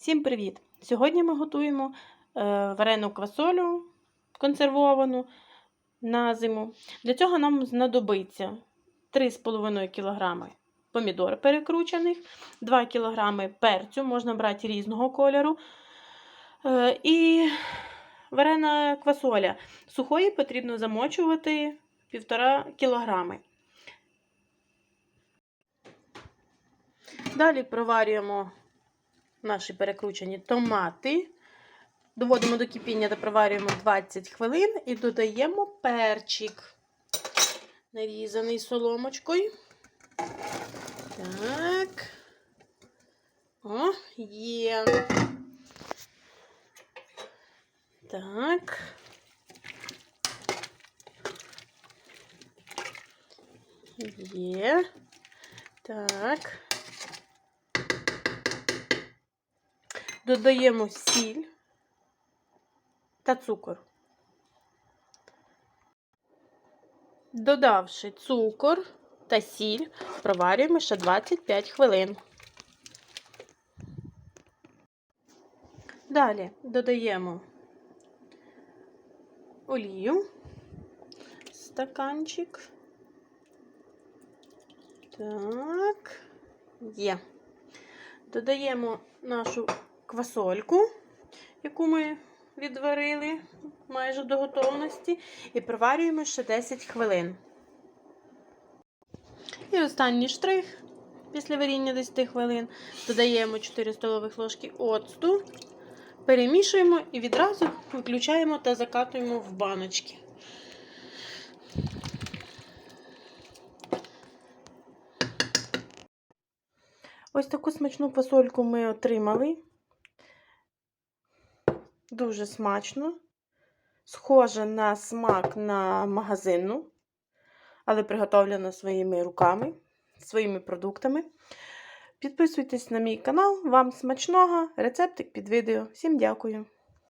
Всім привіт! Сьогодні ми готуємо е, варену квасолю консервовану на зиму. Для цього нам знадобиться 3,5 кг помідор перекручених, 2 кг перцю, можна брати різного кольору. Е, і варена квасоля. Сухої потрібно замочувати 1,5 кг. Далі проварюємо наші перекручені томати. Доводимо до кипіння та проварюємо 20 хвилин і додаємо перчик, нарізаний соломочкою. Так. О, є. Так. Є. Так. Додаємо сіль та цукор. Додавши цукор та сіль, проварюємо ще 25 хвилин. Далі додаємо олію, стаканчик. Так, є. Додаємо нашу квасольку, яку ми відварили майже до готовності, і проварюємо ще 10 хвилин. І останній штрих після варіння 10 хвилин додаємо 4 столових ложки оцту, перемішуємо і відразу виключаємо та закатуємо в баночки. Ось таку смачну фасольку ми отримали. Дуже смачно. Схоже на смак на магазинну, але приготовлено своїми руками, своїми продуктами. Підписуйтесь на мій канал, вам смачного, рецептик під відео. Всім дякую!